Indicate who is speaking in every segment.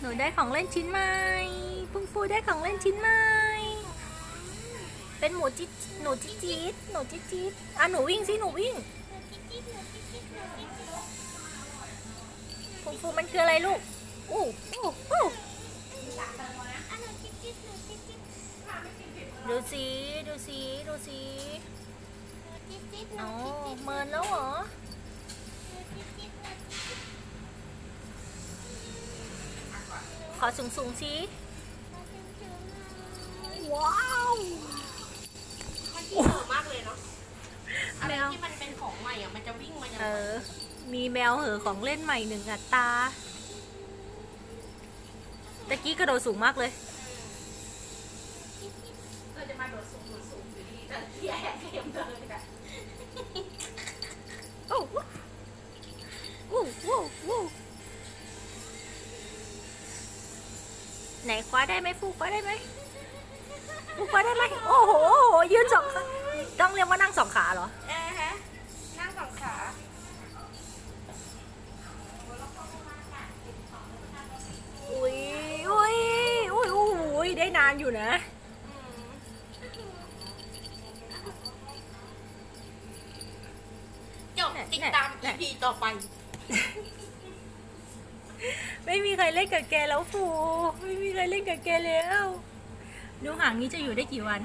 Speaker 1: หนูได้ของเล่นชิ้นใหม่ปุ้งปูได้ของเล่นชิ้นใหม่เป็นหมูจิ๊ดหนูจิ๊ดจิ๊ดหนูจิ๊ดจิ๊ดอะหนูวิ่งสิหนูวิ่งปุ้งปูมันคืออะไรลูกอู้อู้อู้ดูสิดูสิดูสิอ๋อเมินแล้วเหรอ ขอสูงสูงๆสิว้าว
Speaker 2: มันที่เหอะมากเลยเนาะอะไร
Speaker 1: แมว
Speaker 2: ที่มันเป็นของใหม่อะมันจะวิ่งมาอย่าง
Speaker 1: เออ มีแมวเหอะของเล่นใหม่หนึ่งอัตราตะกี้กระโดดสูงมากเลย
Speaker 2: เออจะมาโดดสูงโดดสูงอยู่ดีแต่แย่เกมเลยอะ
Speaker 1: โอ้วู้วู้วู้ ไหนคว้าได้ไหมฟูคว้าได้ไหมฟูคว้าได้ไหมโอ้โหยืนสองขาต้องเรียกว่านั่งสองขาเหรอ
Speaker 2: เอ๊ะฮะนั่งสองขา
Speaker 1: อุ้ยอุ้ยอุ้ยอุ้ยได้นานอยู่นะ
Speaker 2: อืมจบติดตาม EP ต่อไป
Speaker 1: ไม่มีใครเล่นกับแกแล้วฟู ไม่มีใครเล่นกับแกแล้วดูหางนี้จะอยู่ได้กี่วัน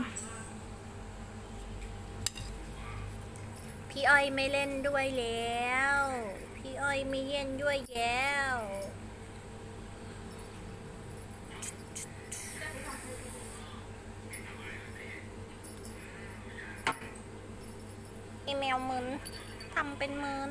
Speaker 1: พี่อ้อยไม่เล่นด้วยแล้ว พี่อ้อยไม่เล่นด้วยแล้วไอแมวมึนทำเป็นมึน